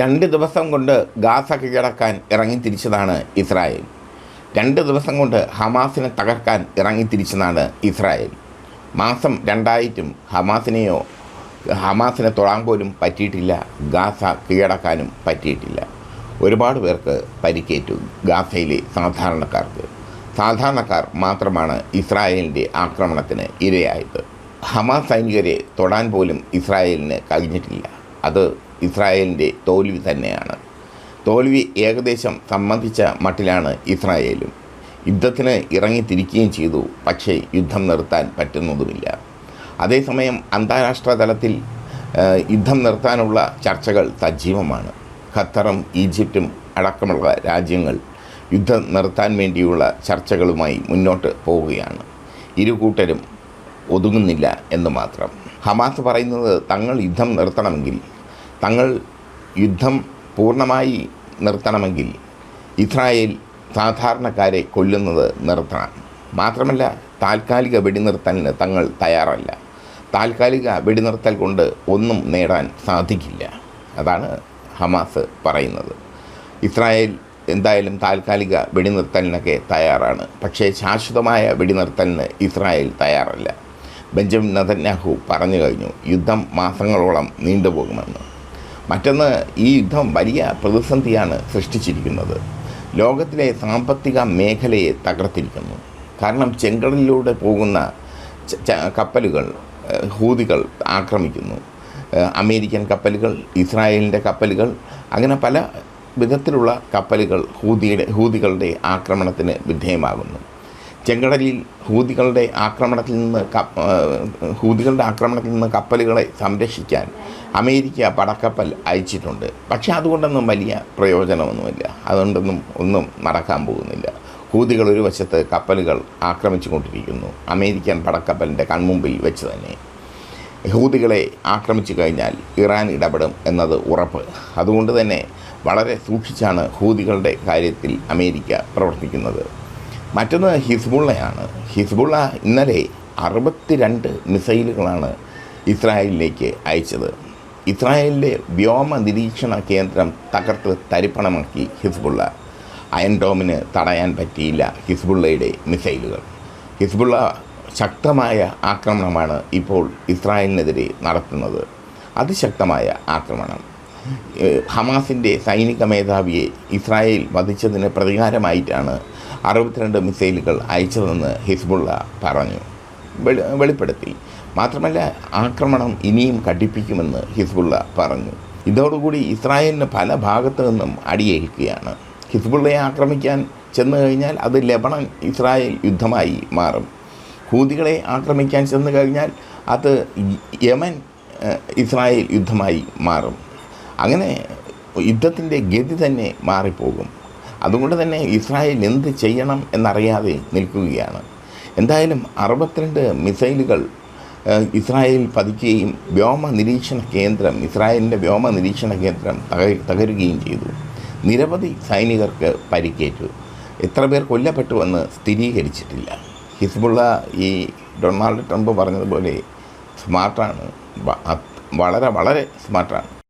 രണ്ട് ദിവസം കൊണ്ട് ഗാസ കീഴടക്കാൻ ഇറങ്ങി തിരിച്ചതാണ് ഇസ്രായേൽ. രണ്ട് ദിവസം കൊണ്ട് ഹമാസിനെ തകർക്കാൻ ഇറങ്ങി തിരിച്ചതാണ് ഇസ്രായേൽ. മാസം രണ്ടായിട്ടും ഹമാസിനെയോ ഹമാസിനെ തൊഴാൻ പോലും പറ്റിയിട്ടില്ല ഗാസ കീഴടക്കാനും പറ്റിയിട്ടില്ല. ഒരുപാട് പേർക്ക് പരിക്കേറ്റു ഗാസയിലെ സാധാരണക്കാർക്ക്. സാധാരണക്കാർ മാത്രമാണ് ഇസ്രായേലിന്റെ ആക്രമണത്തിന് ഇരയായത്. ഹമാസ് സൈനികരെ തൊടാൻ പോലും ഇസ്രായേലിന് കഴിഞ്ഞിട്ടില്ല. അത് ഇസ്രായേലിന്റെ തോൽവി തന്നെയാണ്. തോൽവി ഏകദേശം സംബന്ധിച്ച മട്ടിലാണ് ഇസ്രായേലും. യുദ്ധത്തിന് ഇറങ്ങിത്തിരിക്കുകയും ചെയ്തു പക്ഷേ യുദ്ധം നിർത്താൻ പറ്റുന്നതുമില്ല. അതേസമയം അന്താരാഷ്ട്ര തലത്തിൽ യുദ്ധം നിർത്താനുള്ള ചർച്ചകൾ സജീവമാണ്. ഖത്തറും ഈജിപ്തും അടക്കമുള്ള രാജ്യങ്ങൾ യുദ്ധം നിർത്താൻ വേണ്ടിയുള്ള ചർച്ചകളുമായി മുന്നോട്ട് പോവുകയാണ്. ഇരു കൂട്ടരും ഒതുങ്ങുന്നില്ല എന്ന് മാത്രം. ഹമാസ് പറയുന്നത് തങ്ങൾ യുദ്ധം നിർത്തണമെങ്കിൽ തങ്ങൾ യുദ്ധം പൂർണമായി നിർത്തണമെങ്കിൽ ഇസ്രായേൽ സാധാരണക്കാരെ കൊല്ലുന്നത് നിർത്തണം. മാത്രമല്ല താൽക്കാലിക വെടിനിർത്തലിന് തങ്ങൾ തയ്യാറല്ല. താൽക്കാലിക വെടിനിർത്തൽ കൊണ്ട് ഒന്നും നേടാൻ സാധിക്കില്ല. അതാണ് ഹമാസ് പറയുന്നത്. ഇസ്രായേൽ എന്തായാലും താൽക്കാലിക വെടിനിർത്തലിനൊക്കെ തയ്യാറാണ്. പക്ഷേ ശാശ്വതമായ വെടിനിർത്തലിന് ഇസ്രായേൽ തയ്യാറല്ല. ബെഞ്ചമിൻ നതന്യാഹു പറഞ്ഞു കഴിഞ്ഞു യുദ്ധം മാസങ്ങളോളം നീണ്ടുപോകുമെന്ന്. മറ്റൊന്ന് ഈ യുദ്ധം വലിയ പ്രതിസന്ധിയാണ് സൃഷ്ടിച്ചിരിക്കുന്നത്. ലോകത്തിലെ സാമ്പത്തിക മേഖലയെ തകർത്തിരിക്കുന്നു. കാരണം ചെങ്കടലിലൂടെ പോകുന്ന കപ്പലുകൾ ഹൂതികൾ ആക്രമിക്കുന്നു. അമേരിക്കൻ കപ്പലുകൾ ഇസ്രായേലിന്റെ കപ്പലുകൾ അങ്ങനെ പല വിധത്തിലുള്ള കപ്പലുകൾ ഹൂതിയുടെ ഹൂതികളുടെ ആക്രമണത്തിന് വിധേയമാകുന്നു. ചെങ്കടലിൽ ഹൂതികളുടെ ആക്രമണത്തിൽ നിന്ന് ഹൂതികളുടെ ആക്രമണത്തിൽ നിന്ന് കപ്പലുകളെ സംരക്ഷിക്കാൻ അമേരിക്ക പടക്കപ്പൽ അയച്ചിട്ടുണ്ട്. പക്ഷേ അതുകൊണ്ടൊന്നും വലിയ പ്രയോജനമൊന്നുമില്ല. അതുകൊണ്ടൊന്നും ഒന്നും നടക്കാൻ പോകുന്നില്ല. ഹൂതികൾ ഒരു വശത്ത് കപ്പലുകൾ ആക്രമിച്ചു കൊണ്ടിരിക്കുന്നു അമേരിക്കൻ പടക്കപ്പലിന്റെ കൺമുമ്പിൽ വെച്ച് തന്നെ. ഹൂതികളെ ആക്രമിച്ചു കഴിഞ്ഞാൽ ഇറാൻ ഇടപെടും എന്നത് ഉറപ്പ്. അതുകൊണ്ട് തന്നെ വളരെ സൂക്ഷിച്ചാണ് ഹൂതികളുടെ കാര്യത്തിൽ അമേരിക്ക പ്രവർത്തിക്കുന്നത്. മറ്റൊന്ന് ഹിസ്ബുള്ളയാണ്. ഹിസ്ബുള്ള ഇന്നലെ അറുപത്തിരണ്ട് മിസൈലുകളാണ് ഇസ്രായേലിലേക്ക് അയച്ചത്. ഇസ്രായേലിലെ വ്യോമ നിരീക്ഷണ കേന്ദ്രം തകർത്ത് തരിപ്പണമാക്കി ഹിസ്ബുള്ള. അയൺ ഡോമിന് തടയാൻ പറ്റിയില്ല ഹിസ്ബുള്ളയുടെ മിസൈലുകൾ. ഹിസ്ബുള്ള ശക്തമായ ആക്രമണമാണ് ഇപ്പോൾ ഇസ്രായേലിനെതിരെ നടത്തുന്നത്. അതിശക്തമായ ആക്രമണം. ഹമാസിന്റെ സൈനിക മേധാവിയെ ഇസ്രായേൽ വധിച്ചതിന് പ്രതികാരമായിട്ടാണ് അറുപത്തിരണ്ട് മിസൈലുകൾ അയച്ചതെന്ന് ഹിസ്ബുള്ള പറഞ്ഞു. വെളി- വെളിപ്പെടുത്തി. മാത്രമല്ല ആക്രമണം ഇനിയും കടിപ്പിക്കുമെന്ന് ഹിസ്ബുള്ള പറഞ്ഞു. ഇതോടുകൂടി ഇസ്രായേലിന് പല ഭാഗത്തു നിന്നും അടിയേൽക്കുകയാണ്. ഹിസ്ബുള്ളയെ ആക്രമിക്കാൻ ചെന്നു കഴിഞ്ഞാൽ അത് ലെബണൻ ഇസ്രായേൽ യുദ്ധമായി മാറും. ഹൂതികളെ ആക്രമിക്കാൻ ചെന്നു കഴിഞ്ഞാൽ അത് യമൻ ഇസ്രായേൽ യുദ്ധമായി മാറും. അങ്ങനെ യുദ്ധത്തിന്റെ ഗതി തന്നെ മാറിപ്പോകും. അതുകൊണ്ട് തന്നെ ഇസ്രായേൽ എന്ത് ചെയ്യണം എന്നറിയാതെ നിൽക്കുകയാണ്. എന്തായാലും അറുപത്തിരണ്ട് മിസൈലുകൾ ഇസ്രായേൽ പതിക്കുകയും വ്യോമ നിരീക്ഷണ കേന്ദ്രം ഇസ്രായേലിന്റെ വ്യോമ നിരീക്ഷണ കേന്ദ്രം തക- തകരുകയും ചെയ്തു. നിരവധി സൈനികർക്ക് പരിക്കേറ്റു. എത്ര പേർ കൊല്ലപ്പെട്ടുവെന്ന് സ്ഥിരീകരിച്ചിട്ടില്ല. ഹിസ്ബുള്ള ഈ ഡൊണാൾഡ് ട്രംപ് പറഞ്ഞതുപോലെ സ്മാർട്ടാണ് വളരെ വളരെ സ്മാർട്ടാണ്.